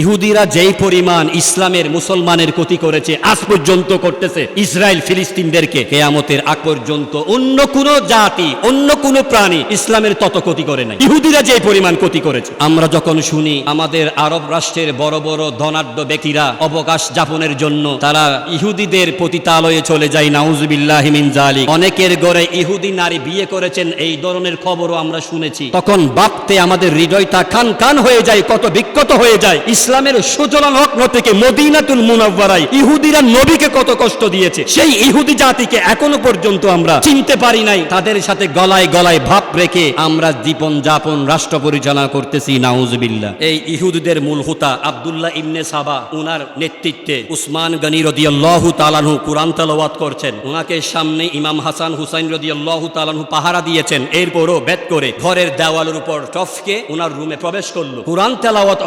ইহুদিরা যেই পরিমাণ ইসলামের মুসলমানের ক্ষতি করেছে, আজ পর্যন্ত করতেছে ইসরায়েল ফিলিস্তিনদেরকে। কেয়ামতের আগ পর্যন্ত অন্য কোন জাতি, অন্য কোন প্রাণী ইসলামের তত ক্ষতি করে নাই। ইহুদিরা যেই পরিমাণ ক্ষতি করেছে, আমরা যখন শুনি আমাদের আরব রাষ্ট্রের বড় বড় ধনাঢ্য ব্যক্তিরা অবকাশ যাপনের জন্য, তারা ইহুদিদের পতিতালয়ে চলে যায়, নাউজুবিল্লাহ মিন জালিক অনেকের গড়ে ইহুদি নারী বিয়ে করেছেন, এই ধরনের খবরও আমরা শুনেছি। তখন ভাবতে আমাদের হৃদয়টা খান খান হয়ে যায়, কত বিক্ষত হয়ে যায়। ইসলামের সুজলা লগ্ন থেকে মদিনাতুল মুনাওয়ারাই ইহুদিরা নবীকে কত কষ্ট দিয়েছে, সেই ইহুদি জাতিকে এখনও পর্যন্ত আমরা চিনতে পারি নাই। তাদের সাথে গলায় গলায় ভাব রেখে আমরা জীবন যাপন রাষ্ট্র পরিচালনা করতেছি, নাউজুবিল্লাহ। এই ইহুদিদের মূল হুতা আব্দুল্লাহ ইবনে সাবা, উনার নেতৃত্বে উসমান গনি রদিয়াল্লাহু তালানহু কুরআন তেলাওয়াত করছেন। ওনাকে সামনে ইমাম হাসান হুসাইন রদিয়াল্লাহু তালানহু পাহারা দিয়েছেন। এরপরও ব্যাট করে ঘরের দেওয়ালের উপর টফকে ওনার রুমে প্রবেশ করল। কুরআন তেলাওয়াত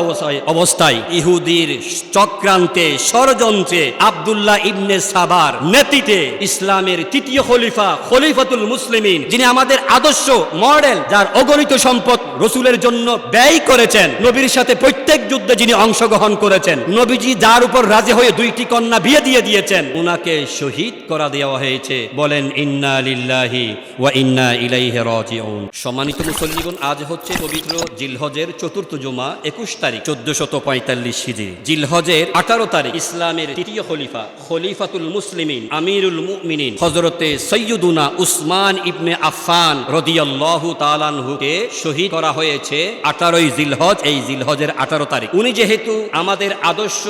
অবস্থায় অবস্থায় ইহুদির চক্রান্তে ষড়যন্ত্রে আব্দুল্লাহ ইবনে সাবার নেতৃত্বে ইসলামের তৃতীয় খলিফা খলিফাতুল মুসলিমিন, যিনি আমাদের আদর্শ মডেল, যার অগণিত সম্পদ রসুলের জন্য ব্যয় করেছেন। নবীর সাথে প্রত্যেক যুদ্ধে যিনি অংশগ্রহণ করেছেন, নবীজি যার উপর রাজি হয়ে দুইটি কন্যা বিয়ে দিয়ে দিয়েছেন ওনাকে শহীদ করা দেওয়া হয়েছে। বলেন, ইন্না লিল্লাহি ওয়া ইন্না ইলাইহি রাজিউন। সম্মানিত মুসল্লিগণ, আজ হচ্ছে পবিত্র জিলহজের চতুর্থ জুমা, একুশ তারিখ চোদ্দ শত পঁয়তাল্লিশ হিজরি জিলহজের আঠারো তারিখ ইসলামের তৃতীয় খলিফা, খলিফাতুল মুসলিমিন, আমিরুল মুমিনিন হজরতে সৈয়দুনা উসমান ইবনে আফফান রদিয়াল্লাহু তালানহুকে শহীদ করা হয়েছে আঠারোই জিলহজ। এই জিলহজের আঠারো তারিখ। উনি যেহেতু আমাদের আদর্শ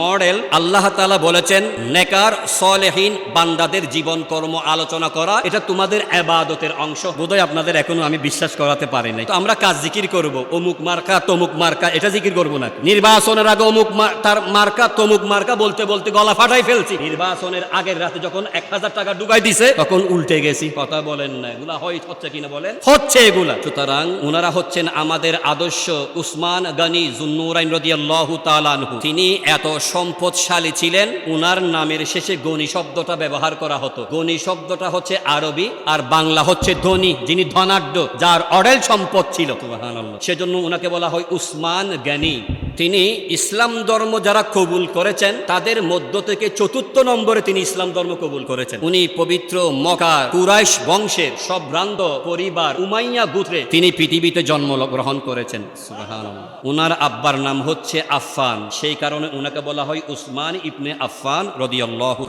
মডেল, আল্লাহ তালা বলেছেন, নেকার, সলেহীন বান্দাদের জীবন কর্ম আলোচনা করা, এটা তোমাদের এবাদতের অংশ। বোধহয় আপনাদের এখনও আমি বিশ্বাস করাতে পারি নাই। তো আমরা কাজ জিকির করব। অমুক মার্কা, তমুক মার্কা, এটা জিকির করব না নির্বাচনের আগে অমুক তার মার্কা, তমুক মার্কা বলতে বলতে গলা ফাটাই ফেলছি। নির্বাচনের আগের রাতে যখন এক হাজার টাকা ডুবাই দিছে, তখন উল্টে গেছি, কথা বলেন না এগুলা হয় হচ্ছে কিনা বলেন? হচ্ছে এগুলা। সুতরাং ওনারা হচ্ছেন আমাদের আদর্শ উসমান গানি জুন্নুরাইন রদিয়াল্লাহু তালানহু তিনি এত সম্পদশালী ছিলেন, উনার নামের শেষে গণি শব্দটা ব্যবহার করা হতো। গণি শব্দটা হচ্ছে আরবি, আর বাংলা হচ্ছে ধনী, যিনি ধনাঢ্য, যার অডেল সম্পদ ছিল। সেজন্য ওনাকে বলা হয় উসমান জ্ঞানী তিনি ইসলাম ধর্ম যারা কবুল করেছেন, তাদের মধ্য থেকে চতুর্থ নম্বরে তিনি ইসলাম ধর্ম কবুল করেছেন। উনি পবিত্র মকা কুরাইশ বংশের সব ভ্রান্ত পরিবার উমাইয়া গুত্রে তিনি পৃথিবীতে জন্ম গ্রহণ করেছেন উনার আব্বার নাম হচ্ছে আফফান। সেই কারণে উনাকে বলা হয় উসমান ইবনে আফফান রদিয়াল্লাহু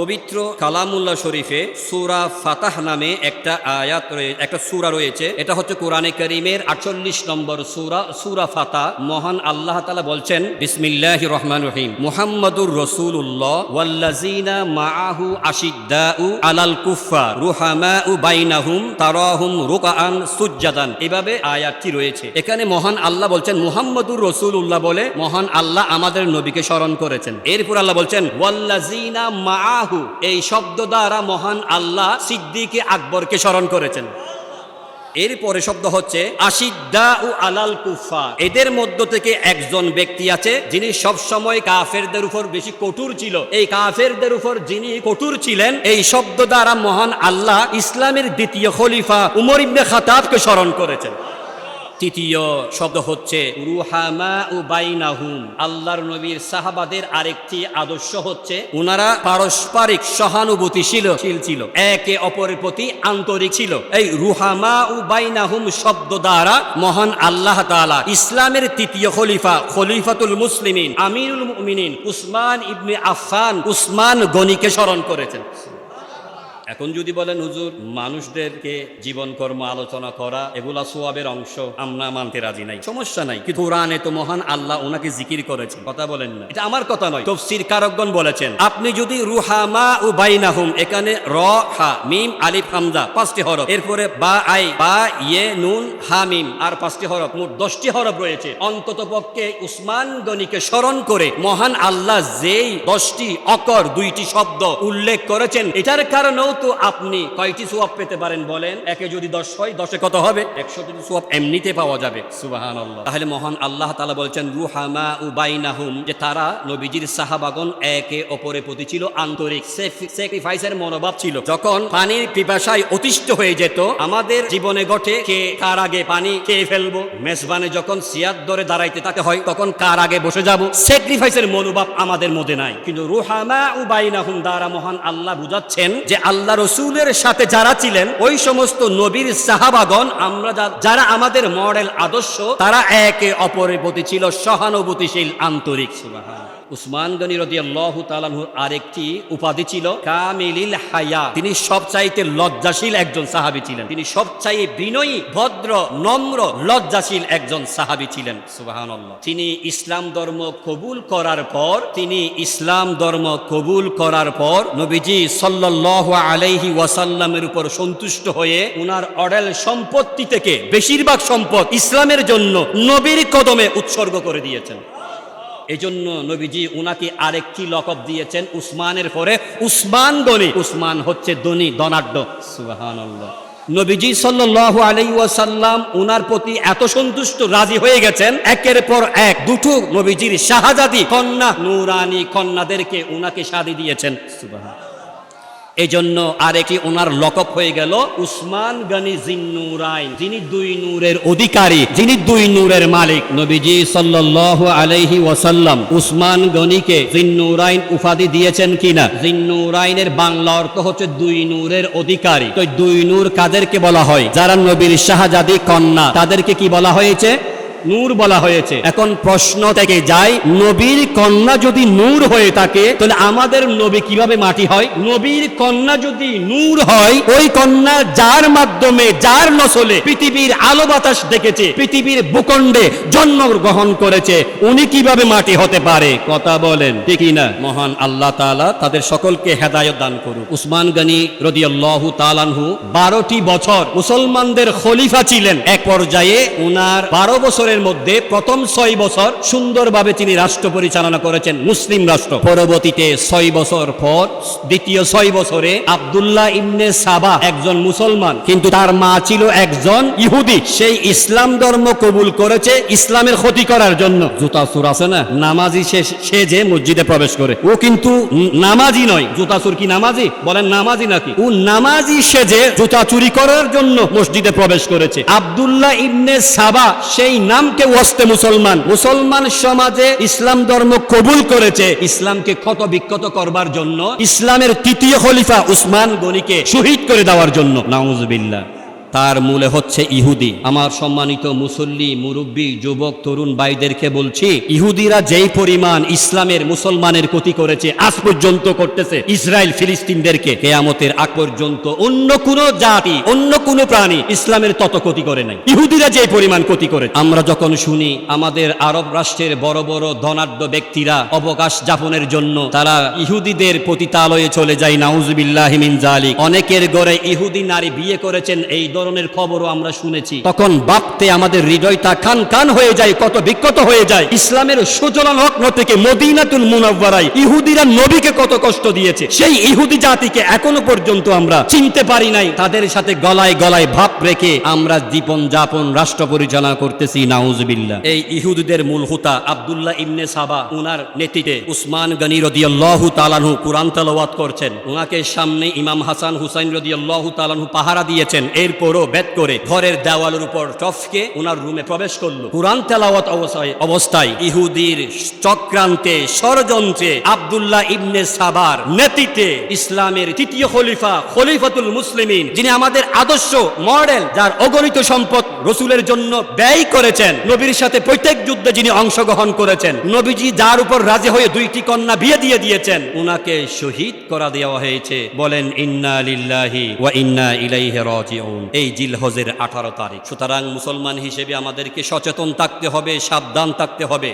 পবিত্র কালামুল্লাহ শরীফে সূরা ফাতাহ নামে একটা আয়াত একটা সূরা রয়েছে। এটা হচ্ছে কোরআনে করিমের আটচল্লিশ নম্বর সূরা সূরা ফাতা মহান আল্লাহ তাআলা বলছেন, বিসমিল্লাহির রহমান রহিম, মুহাম্মাদুর রাসূলুল্লাহ ওয়াল্লাযিনা মাআহু আশিদ্দাউ আলাল কুফফার রুহামাউ বাইনাহুম তারাহুম রুকআন সুজ্জাদান। এভাবে আয়াতটি রয়েছে। এখানে মহান আল্লাহ বলছেন, মুহাম্মাদুর রাসূলুল্লাহ বলে মহান আল্লাহ আমাদের নবীকে স্মরণ করেছেন। এরপর আল্লাহ বলছেন, ওয়াল্লাযিনা মাআহু, এই শব্দ দ্বারা মহান আল্লাহ সিদ্দিকে আকবরকে স্মরণ করেছেন। এরপরে শব্দ হচ্ছে আশিদ্দা ও আলাল কুফা এদের মধ্য থেকে একজন ব্যক্তি আছে যিনি সব সময় কাফেরদের উপর বেশি কঠোর ছিল। এই কাফেরদের উপর যিনি কঠোর ছিলেন এই শব্দ দ্বারা মহান আল্লাহ ইসলামের দ্বিতীয় খলিফা উমর ইবনে খাতাবকে স্মরণ করেছেন। তৃতীয় শব্দ হচ্ছে রুহামা ও বাইনাহুম। আল্লাহর নবীর সাহাবাদের আরেকটি আদর্শ হচ্ছে উনারা পারস্পরিক সহানুভূতিশীল, শীল ছিল। একে অপরের প্রতি আন্তরিক ছিল। এই রুহামা ও বাইনাহুম শব্দ দ্বারা মহান আল্লাহ তাআলা ইসলামের তৃতীয় খলিফা, খলিফাতুল মুসলিমিন, আমিরুল মুমিনিন উসমান ইবনে আফফান উসমান গনিকে স্মরণ করেছেন। এখন যদি বলেন, হুজুর, মানুষদেরকে জীবন কর্ম আলোচনা করা, এগুলা সোয়াবের অংশ, আমরা মানতে রাজি নাই। সমস্যা নাই, কিন্তু কোরআনে তো মহান আল্লাহ ওনাকে জিকির করেছেন। কথা বলেন না। এটা আমার কথা নয়, তফসির কারকগণ বলেছেন। আপনি যদি রুহামা ও বাইনাহুম, এখানে র, হা, মিম, আলিফ, হামজা, পাঁচটি হরফ, এরপরে বা, আই, বা ইয়ে নুন, হা, মিম, আর পাঁচটি হরফ, মোট দশটি হরফ রয়েছে। অন্তত পক্ষে উসমান গনিকে স্মরণ করে মহান আল্লাহ যেই দশটি অকর, দুইটি শব্দ উল্লেখ করেছেন, এটার কারণেও কিন্তু আপনি কয়টি সোয়াব পেতে পারেন বলেন? একে যদি দশ হয় দশে কত হবে? একশো যদি সোয়াব এমনিতে পাওয়া যাবে। সুবাহান তাহলে মহান আল্লাহ তালা বলছেন রুহামা উবাইনাহুম যে তারা নবীজির সাহাবাগন একে অপরে প্রতি ছিল আন্তরিক স্যাক্রিফাইসের মনোভাব ছিল। যখন পানির পিপাসায় অতিষ্ঠ হয়ে যেত আমাদের জীবনে ঘটে কে কার আগে পানি খেয়ে ফেলব? মেজবানে যখন সিয়াদ দরে দাঁড়াইতে তাকে হয় তখন কার আগে বসে যাব? স্যাক্রিফাইসের মনোভাব আমাদের মধ্যে নাই। কিন্তু রুহামা উবাইনাহুম দ্বারা মহান আল্লাহ বুঝাচ্ছেন যে আল্লাহ রসুলের সাথে যারা ছিলেন, ওই সমস্ত নবীর সাহাবাগণ, আমরা যারা আমাদের মডেল আদর্শ, তারা একে অপরের প্রতি ছিল সহানুভূতিশীল, আন্তরিক, সুবহান। উসমান গনি রদি আল্লাহ তালানহুর আরেকটি উপাধি ছিল, কামিলিল হায়া। তিনি সবচাইতে লজ্জাশীল একজন সাহাবী ছিলেন। তিনি সবচাইতে বিনয়ী, ভদ্র, নম্র, লজ্জাশীল একজন সাহাবী ছিলেন। সুবাহান তিনি ইসলাম ধর্ম কবুল করার পর, তিনি ইসলাম ধর্ম কবুল করার পর নবীজি সাল্লাল্লাহু আলাইহি ওয়াসাল্লামের উপর সন্তুষ্ট হয়ে উনার অডেল সম্পত্তি থেকে বেশিরভাগ সম্পদ ইসলামের জন্য নবীর কদমে উৎসর্গ করে দিয়েছেন। এজন্য নবীজি উনাকে আরেকটি লকব দিয়েছেন উসমানের পরে উসমান দনি উসমান হচ্ছে দনি দনাঢ্য সুহান নবীজি সাল্লাল্লাহু আলি ওয়াসাল্লাম উনার প্রতি এত সন্তুষ্ট রাজি হয়ে গেছেন, একের পর এক দুটো নবীজির শাহাজাদি, কন্যা নুরানি কন্যাদেরকে উনাকে শাদি দিয়েছেন। সুবহান এজন্য আরেকটি ওনার লকপ হয়ে গেল, উসমান গনি জিন্নুরাইন, যিনি দুই নূরের অধিকারী, যিনি দুই নূরের মালিক। নবীজি সাল্লাল্লাহু আলাইহি ওয়াসাল্লাম উসমান গনিকে জিন্নুরাইন উপাধি দিয়েছেন কিনা? জিন্নুরাইনের বাংলা অর্থ হচ্ছে দুই নূরের অধিকারী। তো দুই নূর কাদেরকে বলা হয়? যারা নবীর শাহজাদি কন্যা, তাদেরকে কি বলা হয়েছে? নূর বলা হয়েছে। এখন প্রশ্ন থেকে যায় নবীর কন্যা যদি নূর হয়ে থাকে, তাহলে আমাদের নবী কীভাবে মাটি হয়? নবীর কন্যা যদি নূর হয়, ওই কন্যা যার মাধ্যমে, যার নসলে পৃথিবীর আলো বাতাস দেখেছে, পৃথিবীর ভূখণ্ডে জন্ম গ্রহণ করেছে, উনি কীভাবে মাটি হতে পারে? কথা বলেন। ঠিকই না? মহান আল্লাহ তাআলা তাদের সকলকে হেদায়ত দান করুক। উসমান গনি রদিয়াল্লাহু তালানহু বারোটি বছর মুসলমানদের খলিফা ছিলেন। এক পর্যায়ে উনার বারো বছরের মধ্যে প্রথম ছয় বছর সুন্দরভাবে তিনি রাষ্ট্র পরিচালনা করেছেন, মুসলিম রাষ্ট্র। পরবর্তীতে ছয় বছর পর দ্বিতীয় ছয় বছরে আব্দুল্লাহ ইবনে সাবা একজন মুসলমান, কিন্তু তার মা ছিল একজন ইহুদি। সেই ইসলাম ধর্ম কবুল করেছে ইসলামের ক্ষতি করার জন্য। জুতা সুর আছে না? নামাজি সে সে যে মসজিদে প্রবেশ করে। ও কিন্তু নামাজি নয়। জুতা সুর কি নামাজি? বলেন নামাজি নাকি? ও নামাজি সেজে জুতা চুরি করার জন্য মসজিদে প্রবেশ করেছে। আব্দুল্লাহ ইবনে সাবা সেই নামকে ওয়াস্তে মুসলমান। মুসলমান সমাজে ইসলাম ধর্ম কবুল করেছে। ইসলামকে ক্ষত বিক্ষত করবার জন্য ইসলামের তৃতীয় খলিফা উসমান গনিকে শহীদ করে দেওয়ার জন্য। নাউজুবিল্লাহ। তার মূলে হচ্ছে ইহুদি। আমার সম্মানিত মুসল্লি, মুরব্বী, যুবক, তরুণ ভাইদেরকে বলছি, ইহুদিরা যেই পরিমাণ ইসলামের মুসলমানের ক্ষতি করেছে, আজ পর্যন্ত করতেছে ইসরায়েল ফিলিস্তিনদেরকে, কেয়ামতের আগ পর্যন্ত অন্য কোন জাতি, অন্য কোন প্রাণী ইসলামের তত ক্ষতি করে নাই। ইহুদিরা যে পরিমাণ ক্ষতি করে আমরা যখন শুনি আমাদের আরব রাষ্ট্রের বড় বড় ধনাঢ্য ব্যক্তিরা অবকাশ যাপনের জন্য, তারা ইহুদিদের পতিতালয়ে চলে যায়, নাউজুবিল্লাহ মিন জালিক অনেকের গড়ে ইহুদি নারী বিয়ে করেছেন, এই ধরনের খবরও আমরা শুনেছি। তখন বাপতে আমাদের হৃদয়টা খান কান হয়ে যায় কত বিক্ষত হয়ে যায়। ইসলামের সুজলা লগ্ন থেকে মদিনাতুল মুনাওয়ারায় ইহুদিরা নবীকে কত কষ্ট দিয়েছে। সেই ইহুদি জাতিকে এখনও পর্যন্ত আমরা চিনতে পারি নাই। তাদের সাথে গলায় গলায় ভাব রেখে আমরা জীবন যাপন রাষ্ট্র পরিচালনা করতেছি নাউজুবিল্লাহ। এই ইহুদিদের মূল হুতা আব্দুল্লাহ ইবনে সাবা উনার নেতৃত্বে উসমান গনি রদিয়াল্লাহু তালানহু কুরআন তেলাওয়াত করছেন। উনাকে সামনে ইমাম হাসান হুসাইন রদিয়াল্লাহু তালানহু পাহারা দিয়েছেন। এরপরও বেদ করে ঘরের দেওয়ালের উপর টফকে উনার রুমে প্রবেশ করল। কুরআন তেলাওয়াত অবস্থায় অবস্থায় ইহুদির চক্রান্তে ষড়যন্ত্রে আব্দুল্লাহ ইবনে সাবার নেতৃত্বে ইসলামের তৃতীয় খলিফা খলিফাতুল মুসলিমিন, যিনি আমাদের আদর্শ মডেল, যার অগণিত সম্পদ রসুলের জন্য ব্যয় করেছেন। নবীর সাথে প্রত্যেক যুদ্ধে যিনি অংশগ্রহণ করেছেন, নবীজি যার উপর রাজি হয়ে দুইটি কন্যা বিয়ে দিয়ে দিয়েছেন, উনাকে শহীদ করা দেওয়া হয়েছে। বলেন, ইন্না লিল্লাহি ওয়া ইন্না ইলাইহি রাজিউন। এই জিলহজের আঠারো তারিখ। সুতরাং মুসলমান হিসেবে আমাদেরকে সচেতন থাকতে হবে সাবধান থাকতে হবে।